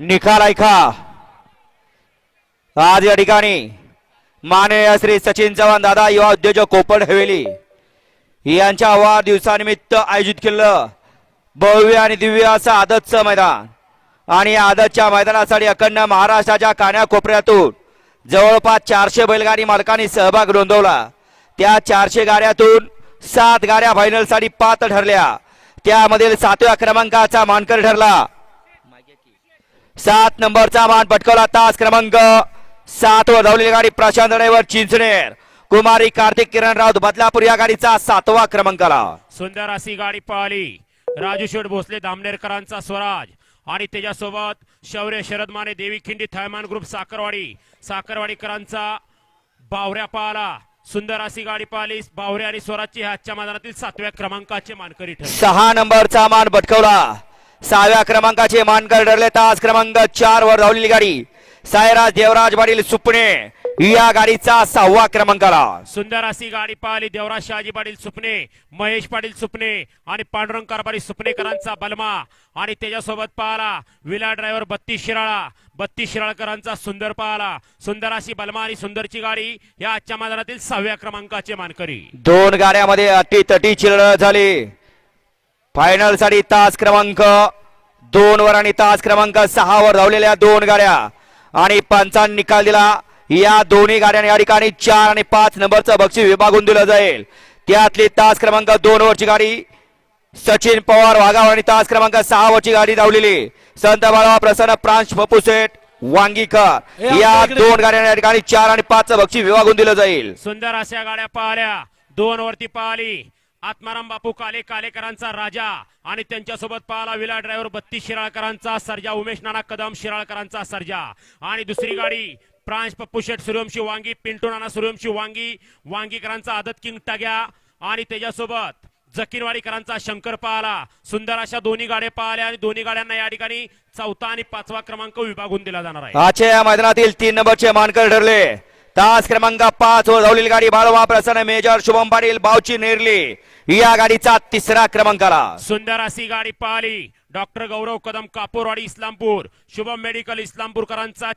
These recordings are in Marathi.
निकाल ऐका आज या ठिकाणी माननीय श्री सचिन चव्हाण दादा युवा उद्योजक कोपण हवेली यांच्या वाढदिवसानिमित्त आयोजित केलं भव्य आणि दिव्य असं आदतचं मैदान. आणि या आदतच्या मैदानासाठी अखंड महाराष्ट्राच्या कान्याकोपऱ्यातून जवळपास चारशे बैलगाडी मालकांनी सहभाग नोंदवला. त्या चारशे गाड्यातून सात गाड्या फायनलसाठी पात्र ठरल्या. त्यामधील सातव्या क्रमांकाचा मानकर ठरला. सात नंबरचा मान पटकवला तास क्रमांक सात वर धावलेली गाडी प्रशांत ड्रायव्हर चिंचणेर. कुमारी कार्तिक किरण राऊत बदलापूर या गाडीचा सातवा क्रमांकाला सुंदर अशी गाडी पळाली. राजू शेठ भोसले दामनेरकरांचा स्वराज. आणि त्याच्यासोबत शौर्य शरद माने देवी खिंडी थैमान ग्रुप साखरवाडी. साखरवाडीकरांचा बावऱ्या पाहला सुंदर अशी गाडी पाहिली बावऱ्या आणि स्वराजची आजच्या मैदानातील सातव्या क्रमांकाचे मानकरी ठरले. सहा नंबरचा मान पटकवला. सहाव्या क्रमांकाचे मानकर ठरले तास क्रमांक चार वर धावलेली गाडी. सायराज देवराज पाटील सुपणे. या गाडीचा सहावा क्रमांकाला. सुंदर अशी गाडी पाहिली. देवराज शहाजी पाटील सुपणे महेश पाटील सुपणे आणि पांडुरंग कारभारी सुपणेकरांचा बलमा. आणि त्याच्यासोबत पाहला विला ड्रायव्हर बत्तीस शिराळा. बत्तीस शिराळकरांचा सुंदर पाहला. सुंदर अशी बलमा आणि सुंदरची गाडी या आजच्या मैदानातील सहाव्या क्रमांकाचे मानकरी. दोन गाड्यामध्ये अटी तटी चिरळ झाली. फायनलसाठी तास क्रमांक दोन वर आणि तास क्रमांक सहा वर धावलेल्या दोन गाड्या. आणि पंचांनी निकाल दिला. या दोन्ही गाड्यांनी या ठिकाणी चार आणि पाच नंबरचं बक्षीस विभागून दिलं जाईल. त्यातली तास क्रमांक दोन वरची गाडी सचिन पवार वाघावर आणि तास क्रमांक सहा वरची गाडी धावलेली. संत बाळा प्रसन्न प्रांश पप्पू सेठ वांगीकर. या दोन गाड्यांनी या ठिकाणी चार आणि पाचचं बक्षीस विभागून दिलं जाईल. सुंदर अशा गाड्या पाहिल्या. दोन वरती पाहिली. आत्माराम बापू काले कालेकरांचा राजा आणि त्यांच्यासोबत पाहला विला ड्रायव्हर बत्तीस शिराळकरांचा सर्जा उमेश नाना कदम शिराळकरांचा सर्जा. आणि दुसरी गाडी प्रांश पप्पू शेठ सूर्यवंशी वांगी पिंटू नाना सूर्यवंशी वांगी वांगीकरांचा आदत किंग टाग्या आणि त्याच्यासोबत जकीरवाडीकरांचा शंकर पाहला सुंदर अशा दोन्ही गाड्या पाहिल्या आणि दोन्ही गाड्यांना या ठिकाणी चौथा आणि पाचवा क्रमांक विभागून दिला जाणार आहे. आजच्या या मैदानातील तीन नंबरचे मानकर ठरले. तास क्रमांक पाच वर धावलेली गाडी बाळवा प्रसन्न मेजर शुभम पाटील बावची नेरली. या गाडीचा तिसरा क्रमांकाला सुंदर अशी गाडी पाहिली. डॉक्टर गौरव कदम कापूरवाडी इस्लामपूर. शुभम मेडिकल इस्लामपूरकरांचा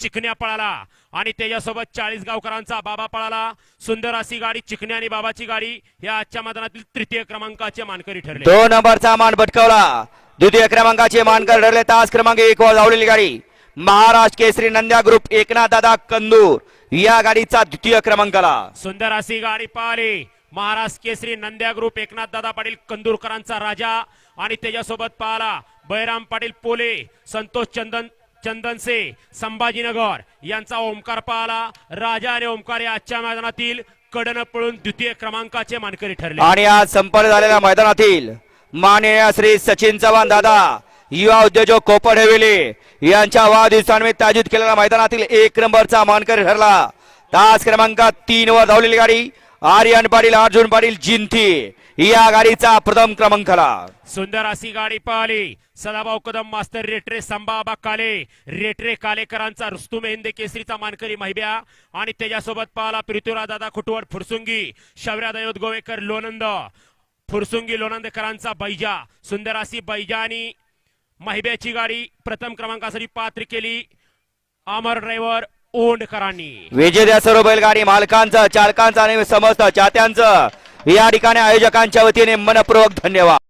चिकन्या पळाला. आणि त्याच्यासोबत चाळीस गावकरांचा बाबा पळाला. सुंदर अशी गाडी चिकन्या आणि बाबाची गाडी या आजच्या मैदानातील तृतीय क्रमांकाचे मानकरी ठरले. दोन नंबरचा मान भटकवला. द्वितीय क्रमांकाचे मानकर ठरले. तास क्रमांक एक वर धावलेली गाडी. महाराष्ट्र केसरी नंद्या ग्रुप एकनाथ दादा कंदूर. या गाडीचा द्वितीय क्रमांकाला सुंदर अशी गाडी पाहिली. महाराष्ट्र केसरी नंद्या ग्रुप एकनाथ दादा पाटील कंदूरकरांचा राजा आणि त्याच्यासोबत पाहला बैराम पाटील पोले संतोष चंदन चंदनसे संभाजीनगर यांचा ओमकार पाहला. राजा आणि ओमकार या आजच्या मैदानातील कडन पळून द्वितीय क्रमांकाचे मानकरी ठरले. आणि आज संपन्न झालेल्या मैदानातील माननीय श्री सचिन चव्हाण दादा युवा उद्योजक कोपड हवेली यांच्या वाढदिवसानिमित्त आयोजित केलेल्या मैदानातील एक नंबरचा मानकरी ठरला. तास क्रमांक तीन वर धावलेली गाडी आर्यन पाटील अर्जुन पाटील जिंथी या गाडीचा प्रथम क्रमांकाला सुंदर अशी गाडी पाहिली. सदाभाऊ कदम मास्तर रेटरे संभाबा काले. रेटरे कालेकरांचा रुस्तुम हिंदे केसरीचा मानकरी महिब्या. आणि त्याच्यासोबत पाहला पृथ्वीराज दादा खुटवड फुरसुंगी. शौर्या दयोद गोवेकर लोनंद फुरसुंगी लोनंदकरांचा बैजा. सुंदर अशी बैजा आणि महिब्याची गाडी प्रथम क्रमांकासाठी पात्र केली. अमर ड्रायव्हर ओंडकरांनी विजेत्या सर्व बैलगाडी मालकांचं चालकांचं आणि समस्त चाहत्यांचं या ठिकाणी आयोजकांच्या वतीने मनपूर्वक धन्यवाद.